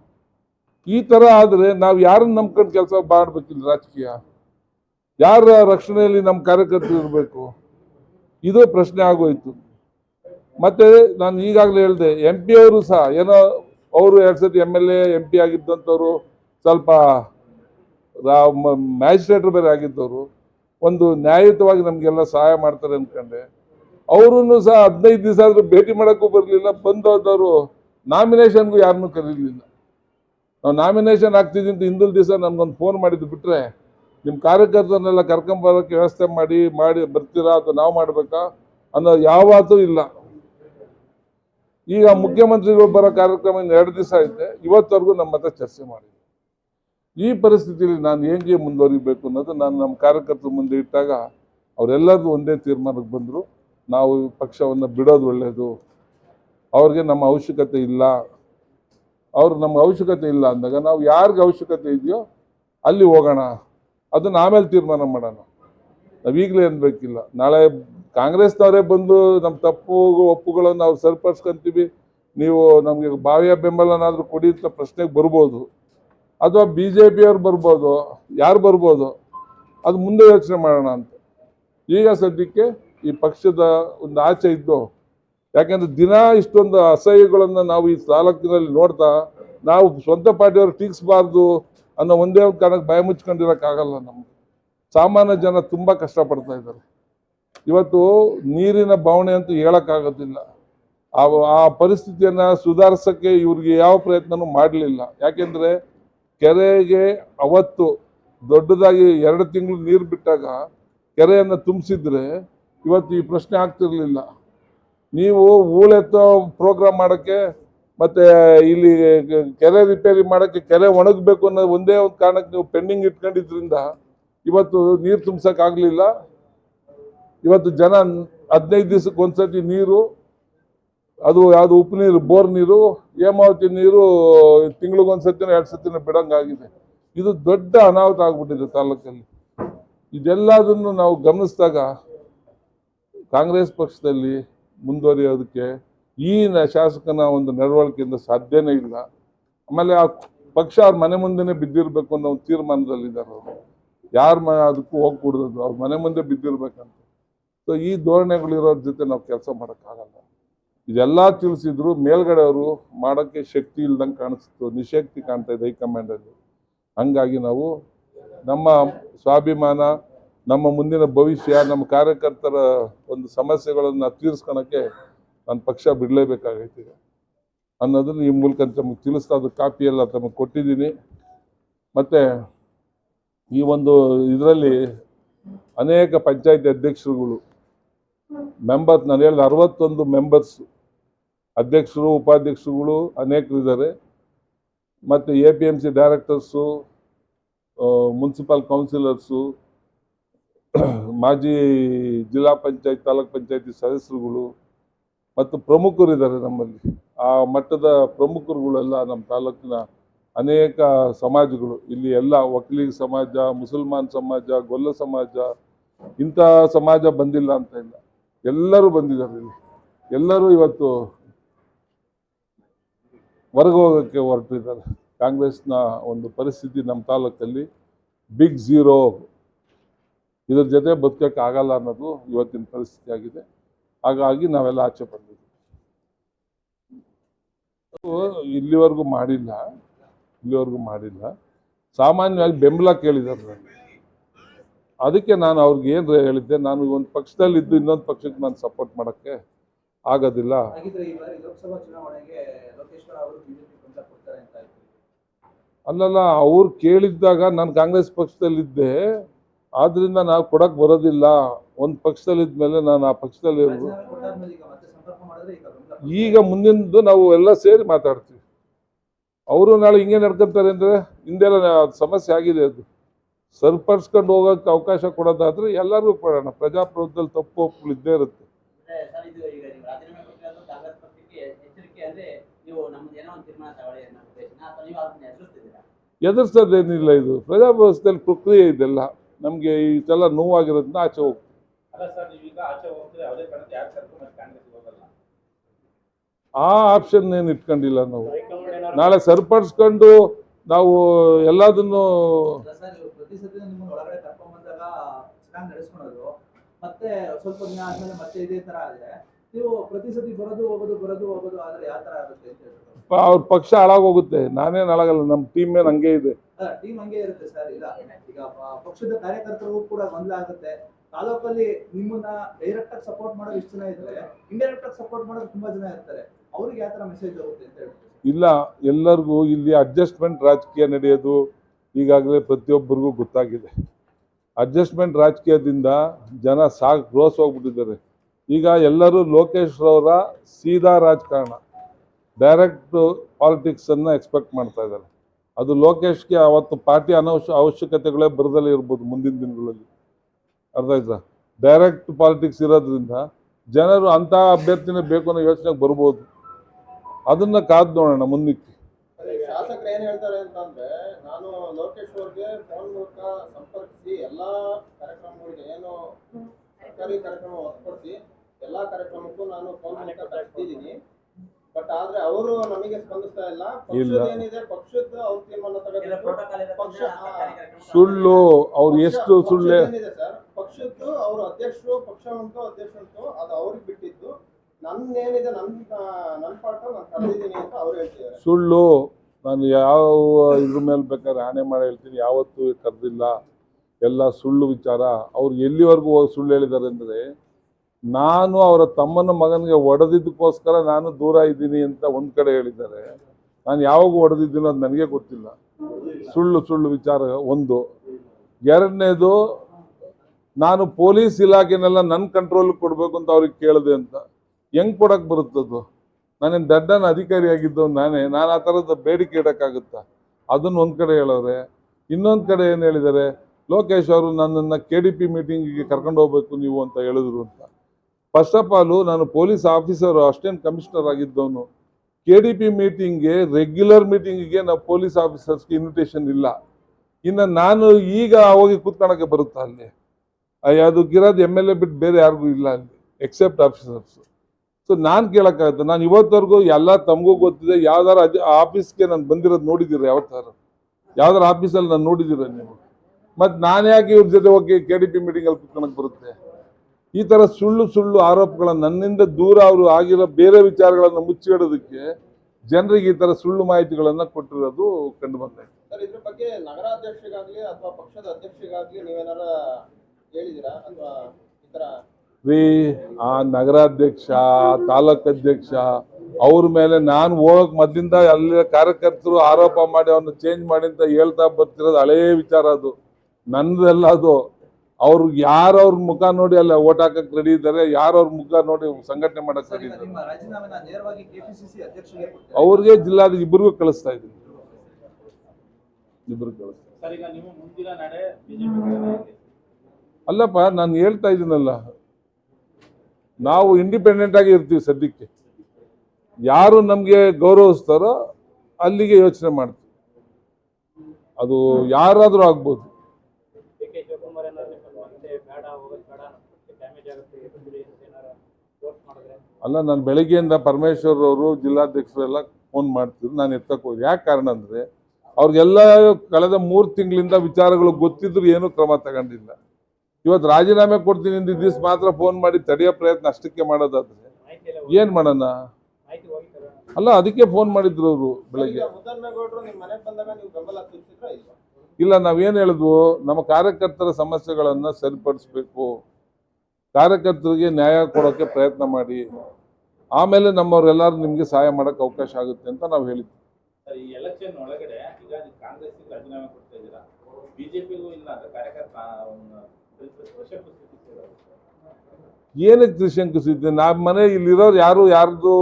ಈ ತರ ಆದ್ರೆ ನಾವು ಯಾರನ್ನ ನಂಬ್ಕೊಂಡು ಕೆಲಸ ಮಾಡ್ಬೇಕಿಲ್ಲ ರಾಜಕೀಯ? ಯಾರ ರಕ್ಷಣೆಯಲ್ಲಿ ನಮ್ಮ ಕಾರ್ಯಕರ್ತರು ಇರಬೇಕು? ಇದು ಪ್ರಶ್ನೆ ಆಗೋಯ್ತು. ಮತ್ತೆ ನಾನು ಈಗಾಗಲೇ ಹೇಳಿದೆ ಎಂ ಪಿ ಅವರು ಸಹ, ಏನೋ ಅವರು ಎರಡು ಸತಿ M L A M P ಆಗಿದ್ದಂಥವ್ರು, ಸ್ವಲ್ಪ ಮ್ಯಾಜಿಸ್ಟ್ರೇಟರ್ ಬೇರೆ ಆಗಿದ್ದವರು, ಒಂದು ನ್ಯಾಯಯುತವಾಗಿ ನಮಗೆಲ್ಲ ಸಹಾಯ ಮಾಡ್ತಾರೆ ಅಂದ್ಕೊಂಡೆ ಅವರನ್ನು ಸಹ ಹದಿನೈದು ದಿವಸ ಆದರೂ ಭೇಟಿ ಮಾಡೋಕ್ಕೂ ಬರಲಿಲ್ಲ ಬಂದವರು ನಾಮಿನೇಷನ್ಗೂ ಯಾರನ್ನೂ ಕರೀಲಿಲ್ಲ. ನಾವು ನಾಮಿನೇಷನ್ ಆಗ್ತಿದ್ವಿ ಅಂತ ಹಿಂದಿನ ದಿವಸ ನಮ್ಗೊಂದು ಫೋನ್ ಮಾಡಿದ್ದು ಬಿಟ್ಟರೆ ನಿಮ್ಮ ಕಾರ್ಯಕರ್ತರನ್ನೆಲ್ಲ ಕರ್ಕೊಂಬರೋಕ್ಕೆ ವ್ಯವಸ್ಥೆ ಮಾಡಿ ಮಾಡಿ ಬರ್ತೀರಾ ಅಥವಾ ನಾವು ಮಾಡಬೇಕಾ ಅನ್ನೋ ಯಾವತ್ತೂ ಇಲ್ಲ. ಈಗ ಮುಖ್ಯಮಂತ್ರಿಗಳು ಬರೋ ಕಾರ್ಯಕ್ರಮ ಎರಡು ದಿವಸ ಐತೆ. ಇವತ್ತವರೆಗೂ ನಮ್ಮ ಹತ್ರ ಚರ್ಚೆ ಮಾಡಿ ಈ ಪರಿಸ್ಥಿತಿಯಲ್ಲಿ ನಾನು ಹೇಗೆ ಮುಂದುವರಿಬೇಕು ಅನ್ನೋದು ನಾನು ನಮ್ಮ ಕಾರ್ಯಕರ್ತರ ಮುಂದೆ ಇಟ್ಟಾಗ ಅವರೆಲ್ಲರೂ ಒಂದೇ ತೀರ್ಮಾನಕ್ಕೆ ಬಂದರು. ನಾವು ಪಕ್ಷವನ್ನು ಬಿಡೋದು ಒಳ್ಳೆಯದು ಅವ್ರಿಗೆ ನಮ್ಮ ಅವಶ್ಯಕತೆ ಇಲ್ಲ. ಅವ್ರು ನಮ್ಗೆ ಅವಶ್ಯಕತೆ ಇಲ್ಲ ಅಂದಾಗ ನಾವು ಯಾರಿಗೆ ಅವಶ್ಯಕತೆ ಇದೆಯೋ ಅಲ್ಲಿ ಹೋಗೋಣ. ಅದನ್ನ ಆಮೇಲೆ ತೀರ್ಮಾನ ಮಾಡೋಣ. ನಾವು ಈಗಲೇ ಅನ್ಬೇಕಿಲ್ಲ ನಾಳೆ ಕಾಂಗ್ರೆಸ್ನವರೇ ಬಂದು ನಮ್ಮ ತಪ್ಪು ಒಪ್ಪುಗಳನ್ನು ನಾವು ಸರಿಪಡಿಸ್ಕೊಂತೀವಿ, ನೀವು ನಮಗೆ ಬಾವಿಯ ಬೆಂಬಲನಾದರೂ ಕೊಡಿ ಅಂತ ಪ್ರಶ್ನೆಗೆ ಬರ್ಬೋದು. ಅಥವಾ ಬಿ ಜೆ ಪಿಯವ್ರು ಬರ್ಬೋದು, ಯಾರು ಬರ್ಬೋದು, ಅದು ಮುಂದೆ ಯೋಚನೆ ಮಾಡೋಣ ಅಂತ. ಈಗ ಸದ್ಯಕ್ಕೆ ಈ ಪಕ್ಷದ ಒಂದು ಆಚೆ ಇದ್ದು, ಯಾಕೆಂದ್ರೆ ದಿನ ಇಷ್ಟೊಂದು ಅಸಹ್ಯಗಳನ್ನು ನಾವು ಈ ತಾಲೂಕಿನಲ್ಲಿ ನೋಡ್ತಾ, ನಾವು ಸ್ವಂತ ಪಾರ್ಟಿಯವರು ಟೀಕ್ಸ್ಬಾರ್ದು ಅನ್ನೋ ಒಂದೇ ಒಂದು ಕಾರಣಕ್ಕೆ ಭಯ ಮುಚ್ಕೊಂಡಿರೋಕ್ಕಾಗಲ್ಲ ನಮ್ಗೆ. ಸಾಮಾನ್ಯ ಜನ ತುಂಬ ಕಷ್ಟಪಡ್ತಾ ಇದ್ದಾರೆ. ಇವತ್ತು ನೀರಿನ ಬವಣೆ ಅಂತೂ ಹೇಳಕ್ಕಾಗೋದಿಲ್ಲ ಆ ಪರಿಸ್ಥಿತಿಯನ್ನ ಸುಧಾರಿಸಕ್ಕೆ ಇವ್ರಿಗೆ ಯಾವ ಪ್ರಯತ್ನನೂ ಮಾಡಲಿಲ್ಲ. ಯಾಕೆಂದ್ರೆ ಕೆರೆಗೆ ಅವತ್ತು ದೊಡ್ಡದಾಗಿ ಎರಡು ತಿಂಗಳು ನೀರು ಬಿಟ್ಟಾಗ ಕೆರೆಯನ್ನು ತುಂಬಿಸಿದ್ರೆ ಇವತ್ತು ಈ ಪ್ರಶ್ನೆ ಆಗ್ತಿರಲಿಲ್ಲ. ನೀವು ಹೂಳೆತ್ತೋ ಪ್ರೋಗ್ರಾಮ್ ಮಾಡೋಕ್ಕೆ ಮತ್ತೆ ಇಲ್ಲಿ ಕೆರೆ ರಿಪೇರಿ ಮಾಡೋಕ್ಕೆ ಕೆರೆ ಒಣಗಬೇಕು ಅನ್ನೋ ಒಂದೇ ಒಂದು ಕಾರಣಕ್ಕೆ ನೀವು ಪೆಂಡಿಂಗ್ ಇಟ್ಕೊಂಡಿದ್ರಿಂದ ಇವತ್ತು ನೀರು ತುಂಬ್ಸಕ್ ಆಗ್ಲಿಲ್ಲ ಇವತ್ತು ಜನ ಹದಿನೈದು ದಿವಸಕ್ಕೆ ಒಂದ್ಸತಿ ನೀರು, ಅದು ಯಾವುದು ಉಪ್ಪು ನೀರು, ಬೋರ್ ನೀರು, ಹೇಮಾವತಿ ನೀರು ತಿಂಗಳಿಗೊಂದ್ಸತಿನ ಎರಡು ಸತಿನ ಬಿಡಂಗಾಗಿದೆ ಇದು ದೊಡ್ಡ ಅನಾಹುತ ಆಗ್ಬಿಟ್ಟಿದೆ ತಾಲೂಕಲ್ಲಿ. ಇದೆಲ್ಲದನ್ನು ನಾವು ಗಮನಿಸಿದಾಗ ಕಾಂಗ್ರೆಸ್ ಪಕ್ಷದಲ್ಲಿ ಮುಂದುವರಿಯೋದಕ್ಕೆ ಈ ಶಾಸಕನ ಒಂದು ನಡವಳಿಕೆಯಿಂದ ಸಾಧ್ಯನೇ ಇಲ್ಲ. ಆಮೇಲೆ ಆ ಪಕ್ಷ ಅವ್ರ ಮನೆ ಮುಂದೆನೆ ಬಿದ್ದಿರಬೇಕು ಅನ್ನೋ ಒಂದು ತೀರ್ಮಾನದಲ್ಲಿದ್ದಾರೆ ಅವರು. ಯಾರ ಅದಕ್ಕೂ ಹೋಗ್ಬಿಡ್ದು ಅವ್ರ ಮನೆ ಮುಂದೆ ಬಿದ್ದಿರ್ಬೇಕಂತ. ಸೊ ಈ ಧೋರಣೆಗಳಿರೋರ ಜೊತೆ ನಾವು ಕೆಲಸ ಮಾಡೋಕ್ಕಾಗಲ್ಲ. ಇದೆಲ್ಲ ತಿಳಿಸಿದ್ರು ಮೇಲ್ಗಡೆ ಅವರು ಮಾಡೋಕ್ಕೆ ಶಕ್ತಿ ಇಲ್ದಂಗೆ ಕಾಣಿಸ್ತು, ನಿಶಕ್ತಿ ಕಾಣ್ತಾ ಇದೆ ಹೈಕಮಾಂಡಲ್ಲಿ ಹಂಗಾಗಿ ನಾವು ನಮ್ಮ ಸ್ವಾಭಿಮಾನ, ನಮ್ಮ ಮುಂದಿನ ಭವಿಷ್ಯ, ನಮ್ಮ ಕಾರ್ಯಕರ್ತರ ಒಂದು ಸಮಸ್ಯೆಗಳನ್ನು ತೀರಿಸ್ಕೊಳಕ್ಕೆ ನನ್ನ ಪಕ್ಷ ಬಿಡಲೇಬೇಕಾಗೈತೆ ಅನ್ನೋದನ್ನು ಈ ಮೂಲಕ ತಮಗೆ ತಿಳಿಸ್ತಾ ಅದು ಕಾಪಿ ಎಲ್ಲ ತಮಗೆ ಕೊಟ್ಟಿದ್ದೀನಿ. ಮತ್ತು ಈ ಒಂದು ಇದರಲ್ಲಿ ಅನೇಕ ಪಂಚಾಯಿತಿ ಅಧ್ಯಕ್ಷರುಗಳು ಮೆಂಬರ್ ನಾನು ಹೇಳಿದ ಅರವತ್ತೊಂದು ಮೆಂಬರ್ಸ್ ಅಧ್ಯಕ್ಷರು, ಉಪಾಧ್ಯಕ್ಷರುಗಳು ಅನೇಕರು ಇದ್ದಾರೆ ಮತ್ತು A P M C directors municipal councillors ಮಾಜಿ ಜಿಲ್ಲಾ ಪಂಚಾಯತ್, ತಾಲೂಕ್ ಪಂಚಾಯತಿ ಸದಸ್ಯರುಗಳು ಮತ್ತು ಪ್ರಮುಖರು ಇದ್ದಾರೆ ನಮ್ಮಲ್ಲಿ. ಆ ಮಟ್ಟದ ಪ್ರಮುಖರುಗಳೆಲ್ಲ ನಮ್ಮ ತಾಲೂಕಿನ ಅನೇಕ ಸಮಾಜಗಳು. ಇಲ್ಲಿ ಎಲ್ಲ ವಕೀಲ ಸಮಾಜ, ಮುಸಲ್ಮಾನ್ ಸಮಾಜ, ಗೊಲ್ಲ ಸಮಾಜ ಇಂಥ ಸಮಾಜ ಬಂದಿಲ್ಲ ಅಂತ ಇಲ್ಲ. ಎಲ್ಲರೂ ಬಂದಿದ್ದಾರೆ ಇಲ್ಲಿ. ಎಲ್ಲರೂ ಇವತ್ತು ಹೊರಗೆ ಹೋಗೋಕ್ಕೆ ಹೊರಟಿದ್ದಾರೆ. ಕಾಂಗ್ರೆಸ್ನ ಒಂದು ಪರಿಸ್ಥಿತಿ ನಮ್ಮ ತಾಲೂಕಲ್ಲಿ ಬಿಗ್ ಝೀರೋ. ಇದ್ರ ಜೊತೆ ಬದುಕಕ್ಕೆ ಆಗಲ್ಲ ಅನ್ನೋದು ಇವತ್ತಿನ ಪರಿಸ್ಥಿತಿ ಆಗಿದೆ. ಹಾಗಾಗಿ ನಾವೆಲ್ಲ ಆಚೆ ಬಂದಿದ್ದೀವಿ. ಇಲ್ಲಿವರೆಗೂ ಮಾಡಿಲ್ಲ. ಇಲ್ಲಿವರೆಗೂ ಮಾಡಿಲ್ಲ. ಸಾಮಾನ್ಯವಾಗಿ ಬೆಂಬಲ ಕೇಳಿದ್ದಾರೆ. ನನಗೆ ಅದಕ್ಕೆ ನಾನು ಅವ್ರಿಗೆ ಏನು ಹೇಳಿದ್ದೆ ನಾನು ಒಂದು ಪಕ್ಷದಲ್ಲಿ ಇದ್ದು ಇನ್ನೊಂದು ಪಕ್ಷಕ್ಕೆ ನಾನು ಸಪೋರ್ಟ್ ಮಾಡೋಕ್ಕೆ ಆಗೋದಿಲ್ಲ. ಅಲ್ಲಲ್ಲ ಅವ್ರು ಕೇಳಿದ್ದಾಗ ನಾನು ಕಾಂಗ್ರೆಸ್ ಪಕ್ಷದಲ್ಲಿದ್ದೆ ಆದ್ರಿಂದ ನಾವು ಕೊಡಕ್ಕೆ ಬರೋದಿಲ್ಲ. ಒಂದು ಪಕ್ಷದಲ್ಲಿದ್ಮೇಲೆ ನಾನು ಆ ಪಕ್ಷದಲ್ಲಿ ಈಗ ಮುಂದಿನದು ನಾವು ಎಲ್ಲ ಸೇರಿ ಮಾತಾಡ್ತೀವಿ. ಅವರು ನಾಳೆ ಹಿಂಗೆ ನಡ್ಕೊಂತಾರೆ ಅಂದ್ರೆ ಹಿಂದೆಲ್ಲ ಸಮಸ್ಯೆ ಆಗಿದೆ ಅದು. ಸರಿಪಡಿಸ್ಕೊಂಡು ಹೋಗೋಕ್ಕೆ ಅವಕಾಶ ಕೊಡೋದಾದ್ರೆ ಎಲ್ಲರಿಗೂ ಕೊಡೋಣ. ಪ್ರಜಾಪ್ರಭುತ್ವದಲ್ಲಿ ತಪ್ಪು ಒಪ್ಪುಗಳು ಇದ್ದೇ ಇರುತ್ತೆ. ಅಂದ್ರೆ ಸರ್ ಇದು ಈಗ ನೀವು ರಾಜೀನಾಮೆ ಕೊಟ್ಟಿರೋದು ಕಾಂಗ್ರೆಸ್ ಪಕ್ಷಕ್ಕೆ ಅಂದ್ರೆ ನೀವು ನಮ್ದು ಏನೋ ಒಂದು ತೀರ್ಮಾನ ತಗೊಳ್ಳಿ ಅನ್ನೋ ಉದ್ದೇಶನ ಅಥವಾ ನೀವು ಅದನ್ನ ಎದುರಿಸ್ತಿದ್ದೀರಾ? ಎದುರಿಸೋದೇನಿಲ್ಲ ಇದು. ಪ್ರಜಾಪ್ರಭುತ್ವದಲ್ಲಿ ಪ್ರಕ್ರಿಯೆ ಇದೆಲ್ಲ. ನಮಗೆ ಈ ಸಲ ನೋವಾಗಿರೋದನ್ನ ಆಚೆ ಹೋಗ್ತೀವಿ. ಆ ಆಪ್ಷನ್ ಏನು ಇಟ್ಕೊಂಡಿಲ್ಲ ನಾವು. ನಾಳೆ ಸರಿಪಡಿಸ್ಕೊಂಡು ನಾವು ಎಲ್ಲದನ್ನು ಪ್ರತಿ ಸತಿ ನಿಮ್ಮನ್ನ ಒಳಗಡೆ ಕರ್ಕೊಂಡ್ ಬಂದಾಗ ಚೆನ್ನಾಗಿ ನಡೆಸ್ಕೊಳೋದು. ಮತ್ತೆ ಸ್ವಲ್ಪ ದಿನ ಆದ್ಮೇಲೆ ಮತ್ತೆ ಇದೇ ತರ ಆದ್ರೆ ನೀವು ಪ್ರತಿ ಸತಿ ಬರೋದು ಹೋಗೋದು ಬರೋದು ಹೋಗೋದು ಆದ್ರೆ ಯಾವ ತರ ಆಗುತ್ತೆ ಅಂತ ಹೇಳ್ತಾರೆ ಪ- ಅವ್ರ ಪಕ್ಷ ಹಾಳಾಗೋಗುತ್ತೆ. ನಾನೇನು ಹಾಳಾಗಲ್ಲ ನಮ್ಮ ಟೀಮ್ ಮೇಲೆ ಹಂಗೆ ಇದೆ. ಟೀಮ್ ಹಂಗೆ ಇರುತ್ತೆ ಸರ್. ಇಲ್ಲ ಈಗ ಪಕ್ಷದ ಕಾರ್ಯಕರ್ತರಿಗೂ ಕೂಡ ಗೊಂದಲ ಆಗುತ್ತೆ. ತಾಲೂಕಲ್ಲಿ ನಿಮ್ಮನ್ನ ಡೈರೆಕ್ಟ್ ಆಗಿ ಸಪೋರ್ಟ್ ಮಾಡೋದು ಇಷ್ಟು ಜನ ಇದ್ರೆ ಇಂಡೈರೆಕ್ಟ್ ಆಗಿ ಸಪೋರ್ಟ್ ಮಾಡೋದು ತುಂಬಾ ಜನ ಇರ್ತಾರೆ. ಅವ್ರಿಗೆ ಯಾವ ತರ ಮೆಸೇಜ್ ಹೋಗುತ್ತೆ ಅಂತ ಹೇಳ್ತಾರೆ ಇಲ್ಲ ಎಲ್ಲರಿಗೂ ಇಲ್ಲಿ ಅಡ್ಜಸ್ಟ್ಮೆಂಟ್ ರಾಜಕೀಯ ನಡೆಯೋದು ಈಗಾಗಲೇ ಪ್ರತಿಯೊಬ್ಬರಿಗೂ ಗೊತ್ತಾಗಿದೆ. ಅಡ್ಜಸ್ಟ್ಮೆಂಟ್ ರಾಜಕೀಯದಿಂದ ಜನ ಸಾಕು ರೋಸ್ ಹೋಗ್ಬಿಟ್ಟಿದ್ದಾರೆ. ಈಗ ಎಲ್ಲರೂ ಲೋಕೇಶ್ ರವರ ಸೀದಾ ರಾಜಕಾರಣ. ಡೈರೆಕ್ಟ್ ಪಾಲಿಟಿಕ್ಸನ್ನು ಎಕ್ಸ್ಪೆಕ್ಟ್ ಮಾಡ್ತಾ ಇದ್ದಾರೆ. ಅದು ಲೋಕೇಶ್ಗೆ ಅವತ್ತು ಪಾರ್ಟಿ ಅನವಶ್ಯ, ಅವಶ್ಯಕತೆಗಳೇ ಬರದಲ್ಲೇ ಇರ್ಬೋದು ಮುಂದಿನ ದಿನಗಳಲ್ಲಿ. ಅರ್ಥ ಆಯ್ತಾ? ಡೈರೆಕ್ಟ್ ಪಾಲಿಟಿಕ್ಸ್ ಇರೋದ್ರಿಂದ ಜನರು ಅಂತಹ ಅಭ್ಯರ್ಥಿನೇ ಬೇಕು ಅನ್ನೋ ಯೋಚನೆಗೆ ಬರ್ಬೋದು. ಅದನ್ನು ಕಾದ್ ನೋಡೋಣ ಮುಂದಕ್ಕೆ. ಶಾಸಕರು ಏನ್ ಹೇಳ್ತಾರೆ ಅಂತಂದ್ರೆ ನಾನು ಲೋಕೇಶ್ ಅವ್ರಿಗೆ ಫೋನ್ ಮೂಲಕ ಸಂಪರ್ಕಿಸಿ ಎಲ್ಲಾ ಕಾರ್ಯಕ್ರಮಗಳಿಗೆ ಏನು ಸರ್ಕಾರಿ ಕಾರ್ಯಕ್ರಮ ಹೊರತುಪಡಿಸಿ ಎಲ್ಲಾ ಕಾರ್ಯಕ್ರಮಕ್ಕೂ ನಾನು ಫೋನ್ ಮೂಲಕ ಕಳಿಸ್ತಿದ್ದೀನಿ ಬಟ್ ಆದ್ರೆ ಅವರು ನಮಗೆ ಸ್ಪಂದಿಸ್ತಾ ಇಲ್ಲ. ಪಕ್ಷದ ಏನಿದೆ ಪಕ್ಷದ ಅವ್ರ ತೀರ್ಮಾನ ತಗೋಬೇಕು. ಪಕ್ಷ ಸುಳ್ಳು ಅವ್ರು ಎಷ್ಟು ಸುಳ್ಳು ಏನಿದೆ ಸರ್ ಪಕ್ಷದ್ದು ಅವ್ರ ಅಧ್ಯಕ್ಷರು ಪಕ್ಷ ಉಂಟು ಅಧ್ಯಕ್ಷ ಉಂಟು ಅದು ಅವ್ರಿಗೆ ಬಿಟ್ಟಿದ್ದು. ನನ್ನೇನಿದೆ ನನ್ನ ನನ್ನ ಪಾಠ ನಾನು ಕರೆದಿದ್ದೀನಿ ಅಂತ ಅವ್ರು ಹೇಳ್ತಿದ್ದಾರೆ. ಸುಳ್ಳು ನಾನು ಯಾವ ಇದ್ರ ಮೇಲೆ ಬೇಕಾದ್ರೆ ಆಣೆ ಮಾಡಿ ಹೇಳ್ತೀನಿ. ಯಾವತ್ತೂ ಕರೆದಿಲ್ಲ. ಎಲ್ಲ ಸುಳ್ಳು ವಿಚಾರ. ಅವ್ರು ಎಲ್ಲಿವರೆಗೂ ಹೋಗಿ ಸುಳ್ಳು ಹೇಳಿದ್ದಾರೆ ಅಂದರೆ, ನಾನು ಅವರ ತಮ್ಮನ ಮಗನಿಗೆ ಒಡೆದಿದ್ದಕ್ಕೋಸ್ಕರ ನಾನು ದೂರ ಇದ್ದೀನಿ ಅಂತ ಒಂದು ಕಡೆ ಹೇಳಿದ್ದಾರೆ. ನಾನು ಯಾವಾಗ ಹೊಡೆದಿದ್ದೀನೋ ಅದು ನನಗೆ ಗೊತ್ತಿಲ್ಲ. ಸುಳ್ಳು ಸುಳ್ಳು ವಿಚಾರ ಒಂದು. ಎರಡನೇದು, ನಾನು ಪೊಲೀಸ್ ಇಲಾಖೆನೆಲ್ಲ ನನ್ನ ಕಂಟ್ರೋಲ್ ಕೊಡಬೇಕು ಅಂತ ಅವ್ರಿಗೆ ಕೇಳಿದೆ ಅಂತ. ಹೆಂಗೆ ಕೊಡೋಕ್ಕೆ ಬರುತ್ತದು? ನಾನೇನು ದಡ್ಡನ ಅಧಿಕಾರಿಯಾಗಿದ್ದವನು ನಾನೇ. ನಾನು ಆ ಥರದ ಬೇಡಿಕೆ ಇಡೋಕ್ಕಾಗುತ್ತಾ? ಅದನ್ನ ಒಂದು ಕಡೆ ಹೇಳವ್ರೆ. ಇನ್ನೊಂದು ಕಡೆ ಏನು ಹೇಳಿದ್ದಾರೆ ಲೋಕೇಶ್ ಅವರು ನನ್ನನ್ನು ಕೆ ಡಿ ಪಿ ಮೀಟಿಂಗಿಗೆ ಕರ್ಕೊಂಡು ಹೋಗ್ಬೇಕು ನೀವು ಅಂತ ಹೇಳಿದ್ರು ಅಂತ. ಫಸ್ಟ್ ಆಫ್ ಆಲು ನಾನು ಪೊಲೀಸ್ ಆಫೀಸರು ಅಸಿಸ್ಟೆಂಟ್ ಕಮಿಷನರ್ ಆಗಿದ್ದವನು. ಕೆ ಡಿ ಪಿ ಮೀಟಿಂಗ್ಗೆ ರೆಗ್ಯುಲರ್ ಮೀಟಿಂಗಿಗೆ ನಾವು ಪೊಲೀಸ್ ಆಫೀಸರ್ಸ್ಗೆ ಇನ್ವಿಟೇಷನ್ ಇಲ್ಲ. ಇನ್ನು ನಾನು ಈಗ ಹೋಗಿ ಕೂತ್ಕೊಳ್ಳೋಕ್ಕೆ ಬರುತ್ತಾ ಅಲ್ಲಿ? ಅದು ಅದಕ್ಕಿರೋದು ಎಂ ಎಲ್ ಎ ಬಿಟ್ಟು ಬೇರೆ ಯಾರಿಗೂ ಇಲ್ಲ ಅಲ್ಲಿ ಎಕ್ಸೆಪ್ಟ್ ಆಫೀಸರ್ಸ್ ಸೊ ನಾನು ಕೇಳೋಕ್ಕಾಗುತ್ತೆ. ನಾನು ಇವತ್ತವರೆಗೂ ಎಲ್ಲ ತಮಗೂ ಗೊತ್ತಿದೆ. ಯಾವ್ದಾರ ಆಫೀಸ್ಗೆ ನಾನು ಬಂದಿರೋದು ನೋಡಿದ್ದೀರ ಯಾವತ್ತಾರು? ಯಾವ್ದಾರ ಆಫೀಸಲ್ಲಿ ನಾನು ನೋಡಿದ್ದೀರ ನೀವು? ಮತ್ತು ನಾನು ಯಾಕೆ ಇವ್ರ ಜೊತೆ ಹೋಗಿ ಕೆ ಡಿ ಪಿ ಮೀಟಿಂಗಲ್ಲಿ ಕುತ್ಕೊಳಕ್ಕೆ ಬರುತ್ತೆ? ಈ ಥರ ಸುಳ್ಳು ಸುಳ್ಳು ಆರೋಪಗಳನ್ನು ನನ್ನಿಂದ ದೂರ ಅವರು ಆಗಿರೋ ಬೇರೆ ವಿಚಾರಗಳನ್ನು ಮುಚ್ಚಿಡೋದಕ್ಕೆ ಜನರಿಗೆ ಈ ಥರ ಸುಳ್ಳು ಮಾಹಿತಿಗಳನ್ನು ಕೊಟ್ಟಿರೋದು ಕಂಡು ಸರ್, ಇದ್ರ ಅಥವಾ ಪಕ್ಷದ ಅಧ್ಯಕ್ಷರಿಗಾಗ್ಲಿ ನೀವೇನಾರ ಹೇಳಿದಿರಾ ಅಥವಾ ರೀ ಆ ನಗರಾಧ್ಯಕ್ಷ ತಾಲೂಕ್ ಅಧ್ಯಕ್ಷ ಅವ್ರ ಮೇಲೆ ನಾನು ಹೋಗಕ್ ಮೊದ್ಲಿಂದ ಅಲ್ಲಿ ಕಾರ್ಯಕರ್ತರು ಆರೋಪ ಮಾಡಿ ಅವನ್ನ ಚೇಂಜ್ ಮಾಡಿ ಅಂತ ಹೇಳ್ತಾ ಬರ್ತಿರೋದು ಹಳೇ ವಿಚಾರ ಅದು. ನನ್ನದೆಲ್ಲ ಅದು. ಅವ್ರು ಯಾರವ್ರ ಮುಖ ನೋಡಿ ಅಲ್ಲ ಓಟ್ ಹಾಕಕ್ ರೆಡಿ ಇದ್ದಾರೆ ಯಾರವ್ರ ಮುಖ ನೋಡಿ ಸಂಘಟನೆ ಮಾಡಕ್ ಸರ್ ರೆಡಿ ಇದ್ದಾರೆ? ಅವ್ರಿಗೆ ಜಿಲ್ಲಾ ಇಬ್ಬರಿಗೂ ಕಳಿಸ್ತಾ ಇದ್ದೀನಿ. ಇಬ್ಬರು ಕಳಿಸ್ತಾ ಸರ್ ಈಗ ನೀವು ಮುಂದಿನ ನಡೆ ಬಿಜೆಪಿ ಅಲ್ಲಪ್ಪ ನಾನು ಹೇಳ್ತಾ ಇದ್ದೀನಲ್ಲ. ನಾವು ಇಂಡಿಪೆಂಡೆಂಟ್ ಆಗಿ ಇರ್ತೀವಿ ಸದ್ಯಕ್ಕೆ. ಯಾರು ನಮಗೆ ಗೌರವಿಸ್ತಾರೋ ಅಲ್ಲಿಗೆ ಯೋಚನೆ ಮಾಡ್ತೀವಿ. ಅದು ಯಾರಾದರೂ ಆಗ್ಬೋದು. ಅಲ್ಲ ನಾನು ಬೆಳಗ್ಗೆಯಿಂದ ಪರಮೇಶ್ವರ್ ಅವರು ಜಿಲ್ಲಾಧ್ಯಕ್ಷರೆಲ್ಲ ಫೋನ್ ಮಾಡ್ತಿದ್ರು. ನಾನು ಎತ್ತಕ್ಕೆ ಹೋಗಿ ಯಾಕೆ ಕಾರಣ ಅಂದರೆ ಅವ್ರಿಗೆಲ್ಲ ಕಳೆದ ಮೂರು ತಿಂಗಳಿಂದ ವಿಚಾರಗಳು ಗೊತ್ತಿದ್ರು ಏನೂ ಕ್ರಮ ತಗೊಂಡಿಲ್ಲ. ಇವತ್ತು ರಾಜೀನಾಮೆ ಕೊಡ್ತೀನಿ ಇಂದ ದಿವಸ ಮಾತ್ರ ಫೋನ್ ಮಾಡಿ ತಡೆಯೋ ಪ್ರಯತ್ನ ಅಷ್ಟಕ್ಕೆ ಮಾಡೋದಾದ್ರೆ ಏನು ಮಾಡೋಣ? ಅಲ್ಲ, ಅದಕ್ಕೆ ಫೋನ್ ಮಾಡಿದ್ರು ಅವರು ಬೆಳಗ್ಗೆ. ಇಲ್ಲ ನಾವೇನು ಹೇಳಿದ್ವು? ನಮ್ಮ ಕಾರ್ಯಕರ್ತರ ಸಮಸ್ಯೆಗಳನ್ನು ಸರಿಪಡಿಸ್ಬೇಕು. ಕಾರ್ಯಕರ್ತರಿಗೆ ನ್ಯಾಯ ಕೊಡೋಕ್ಕೆ ಪ್ರಯತ್ನ ಮಾಡಿ. ಆಮೇಲೆ ನಮ್ಮವರೆಲ್ಲರೂ ನಿಮಗೆ ಸಹಾಯ ಮಾಡೋಕ್ಕೆ ಅವಕಾಶ ಆಗುತ್ತೆ ಅಂತ ನಾವು ಹೇಳಿದ್ವಿ. ಒಳಗಡೆ ಕಾಂಗ್ರೆಸ್ಗೆ ರಾಜೀನಾಮೆ ಕೊಡ್ತಾ ಇದ್ದೀರಾ? ಬಿಜೆಪಿಗೂ ಇಲ್ಲ ಕಾರ್ಯಕರ್ತ. ಏನಕ್ಕೆ ತ್ರಿಶಂಕು ಸಿದ್ದೆ ನಮ್ಮ ಮನೆ ಇಲ್ಲಿರೋರು ಯಾರು, ಯಾರ್ದು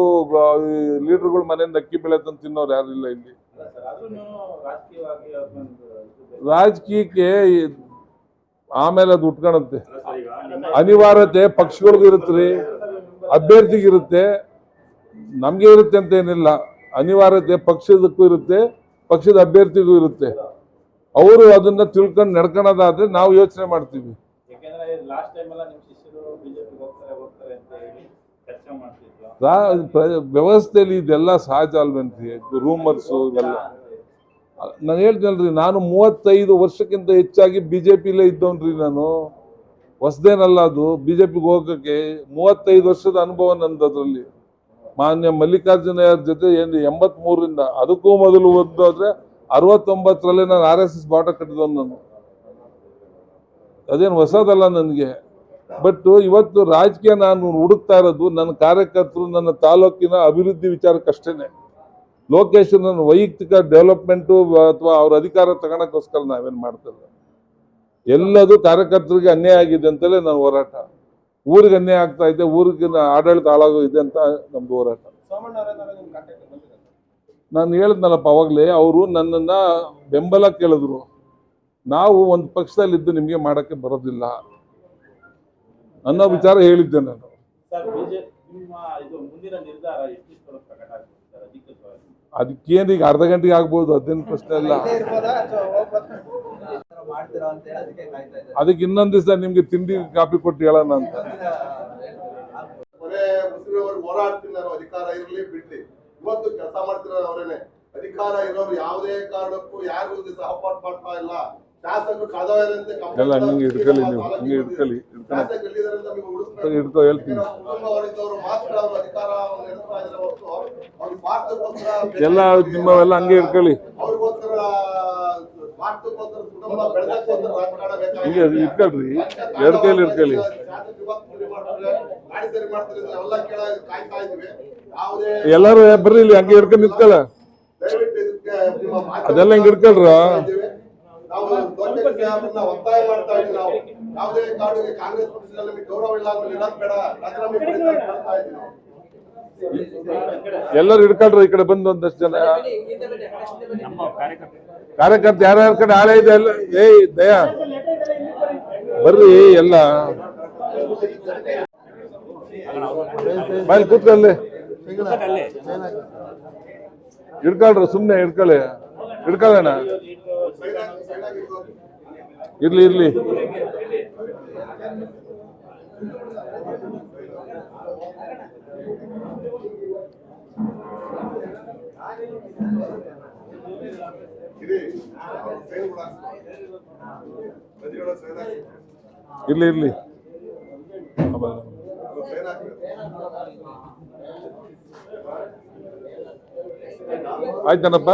ಲೀಡರ್ಗಳು ಮನೆಯಿಂದ ಅಕ್ಕಿ ಬೆಳೆ ತಿನ್ನೋರು ಯಾರು ಇಲ್ಲ ಇಲ್ಲಿ. ರಾಜಕೀಯಕ್ಕೆ ಆಮೇಲೆ ಅದು ಉಟ್ಕೊಳತ್ತೆ ಅನಿವಾರ್ಯತೆ ಪಕ್ಷಗಳಿಗೂ ಇರುತ್ತೆ ಅಭ್ಯರ್ಥಿಗಿರುತ್ತೆ ನಮ್ಗೆ ಇರುತ್ತೆ ಅಂತ ಏನಿಲ್ಲ. ಅನಿವಾರ್ಯತೆ ಪಕ್ಷದಕ್ಕೂ ಇರುತ್ತೆ, ಪಕ್ಷದ ಅಭ್ಯರ್ಥಿಗೂ ಇರುತ್ತೆ. ಅವರು ಅದನ್ನ ತಿಳ್ಕೊಂಡು ನಡ್ಕೊಳೋದಾದ್ರೆ ನಾವು ಯೋಚನೆ ಮಾಡ್ತೀವಿ. ಲಾಸ್ಟ್ ಟೈಮ್ ಎಲ್ಲ ನಿಮ್ ಶಿಷ್ಯರು ಬಿಜೆಪಿ ಹೋಗ್ತಾರೆ ಹೋಗ್ತಾರೆ ಅಂತ ಹೇಳಿ ಚರ್ಚೆ ಮಾಡ್ತಿದ್ರು ರಾ- ವ್ಯವಸ್ಥೆಯಲ್ಲಿ ಇದೆಲ್ಲ ಸಹಜ ಅಲ್ವೇನ್ರಿ ರೂಮರ್ಸು ಇವೆಲ್ಲ. ನಾನು ಹೇಳ್ತೇನಲ್ರಿ ನಾನು ಮೂವತ್ತೈದು ವರ್ಷಕ್ಕಿಂತ ಹೆಚ್ಚಾಗಿ ಬಿ ಜೆ ಪಿಲೇ ಇದ್ದವನ್ರಿ ನಾನು. ಹೊಸದೇನಲ್ಲ ಅದು ಬಿ ಜೆ ಪಿಗೆ ಹೋಗೋಕ್ಕೆ ಮೂವತ್ತೈದು ವರ್ಷದ ಅನುಭವ ನಂದು ಅದರಲ್ಲಿ. ಮಾನ್ಯ ಮಲ್ಲಿಕಾರ್ಜುನ ಅವ್ರ ಜೊತೆ ಏನು ಎಂಬತ್ಮೂರರಿಂದ ಅದಕ್ಕೂ ಮೊದಲು ಓದೋದ್ರೆ ಅರವತ್ತೊಂಬತ್ತರಲ್ಲಿ ನಾನು ಆರ್ ಎಸ್ ಎಸ್ ಬಾಟ ಕಟ್ಟಿದವನು ನಾನು. ಅದೇನು ಹೊಸದಲ್ಲ ನನಗೆ. ಬಟ್ ಇವತ್ತು ರಾಜಕೀಯ ನಾನು ಹುಡುಕ್ತಾ ಇರೋದು ನನ್ನ ಕಾರ್ಯಕರ್ತರು ನನ್ನ ತಾಲೂಕಿನ ಅಭಿವೃದ್ಧಿ ವಿಚಾರಕ್ಕಷ್ಟೇ ಲೋಕೇಶ್ ನನ್ನ ವೈಯಕ್ತಿಕ ಡೆವಲಪ್ಮೆಂಟು ಅಥವಾ ಅವ್ರ ಅಧಿಕಾರ ತಗೊಳಕ್ಕೋಸ್ಕರ ನಾವೇನು ಮಾಡ್ತಿಲ್ಲ ಎಲ್ಲದು ಕಾರ್ಯಕರ್ತರಿಗೆ ಅನ್ಯಾಯ ಆಗಿದೆ ಅಂತಲೇ ನನ್ನ ಹೋರಾಟ. ಊರಿಗೆ ಅನ್ಯಾಯ ಆಗ್ತಾ ಇದೆ, ಊರಿಗೆ ಆಡಳಿತ ಹಾಳಾಗೋ ಇದೆ ಅಂತ ನಮ್ದು ಹೋರಾಟ. ನಾನು ಹೇಳಿದ್ನಲ್ಲಪ್ಪ ಅವಾಗಲೇ, ಅವರು ನನ್ನನ್ನು ಬೆಂಬಲ ಕೇಳಿದ್ರು. ನಾವು ಒಂದು ಪಕ್ಷದಲ್ಲಿದ್ದು ನಿಮಗೆ ಮಾಡೋಕ್ಕೆ ಬರೋದಿಲ್ಲ ಅನ್ನೋ ವಿಚಾರ ಹೇಳಿದ್ದೆ ನಾನು. ಸರ್ ಬಿಜೆಪಿ ನಿಮ್ಮ ಇದು ಮುಂದಿನ ನಿರ್ಧಾರ ಎಷ್ಟು ಪ್ರಕಟ ಆಗ್ತದೆ ಸರ್ ಅಧಿಕೃತವಾಗಿ? ಅದಕ್ಕೇನು ಈಗ ಅರ್ಧ ಗಂಟೆಗೆ ಆಗ್ಬೋದು ಅದೇನು ಪ್ರಶ್ನೆ ಇಲ್ಲ. ಅದಕ್ಕೆ ಕಾಯ್ತಾ ಇದ್ದಾರೆ ಅದಕ್ಕೆ ಇನ್ನೊಂದು ದಿವಸ ನಿಮ್ಗೆ ತಿಂಡಿ ಕಾಪಿ ಕೊಟ್ಟು ಹೇಳೋಣ ಅಂತ. ಅಧಿಕಾರ ಇರಲಿ ಬಿಡ್ಲಿ. ಇವತ್ತು ಕೆಲಸ ಮಾಡ್ತಿರೋ ಅವರೇನೆ. ಅಧಿಕಾರ ಇರೋರು ಯಾವುದೇ ಕಾರಣಕ್ಕೂ ಯಾರಿಗೂ ಸಹಪಾಠ ಮಾಡ್ತಾ ಇಲ್ಲ. ಎಲ್ಲ ಹಿಂಗೆ ನೀವು ಹಂಗೆ ಹೇಳ್ತೀನಿ. ಎಲ್ಲ ನಿಮ್ಮವೆಲ್ಲ ಹಂಗೆ ಇಟ್ಕೊಳ್ಳಿ ಬೇಕಾಗಿಲ್ಲ ಇಟ್ಕೊಳ್ರಿ ಎರಡು ಕೈಲಿ ಇಟ್ಕೊಳ್ಳಿ ಎಲ್ಲಾರು ಬರ್ರಿ ಇಲ್ಲಿ ಹಂಗೆ ಇಟ್ಕೊಂಡು ನಿಂತ್ಕೊಳ್ಳ. ಅದೆಲ್ಲ ಹಿಂಗ್ ಹಿಡ್ಕೊಳ್ರ? ನಾವು ದೊಡ್ಡ ಅವ್ರನ್ನ ಒತ್ತಾಯ ಮಾಡ್ತಾ ಇದ್ದೀವಿ ನಾವು. ಯಾವುದೇ ಕಾರಣಕ್ಕೆ ಕಾಂಗ್ರೆಸ್ ಪಕ್ಷದಲ್ಲಿ ನಮಗೆ ಗೌರವ ಇಲ್ಲ ಅಂದ್ರೆ ಇರೋದ್ ಬೇಡ. ರಾಜೀನಾಮೆ ಕೊಡಿ ಅಂತ ಹೇಳ್ತಾ ಇದ್ದೀವಿ. ಎಲ್ಲರೂ ಹಿಡ್ಕೊಳ್ರಿ ಈ ಕಡೆ ಬಂದು ಒಂದಷ್ಟು ಜನ. ಕಾರ್ಯಕರ್ತ. ಯಾರ್ಯಾರ ಕಡೆ ಆಳೆ ಇದೆ ಎಲ್ಲ ಏಯ್ ದಯಾ. ಬರ್ರಿ ಎಲ್ಲ. ಬಾಯಲ್ಲಿ ಕೂತ್ಕೊಳ್ಳಿ ಹಿಡ್ಕೊಳ್ರಿ ಸುಮ್ನೆ ಹಿಡ್ಕೊಳ್ಳಿ. ಹಿಡ್ಕೊಳ್ಳೋಣ. ಇರ್ಲಿ ಇರ್ಲಿ. ಇರ್ಲಿ ಇರ್ಲಿ. ಆಯ್ತಾನಪ್ಪ?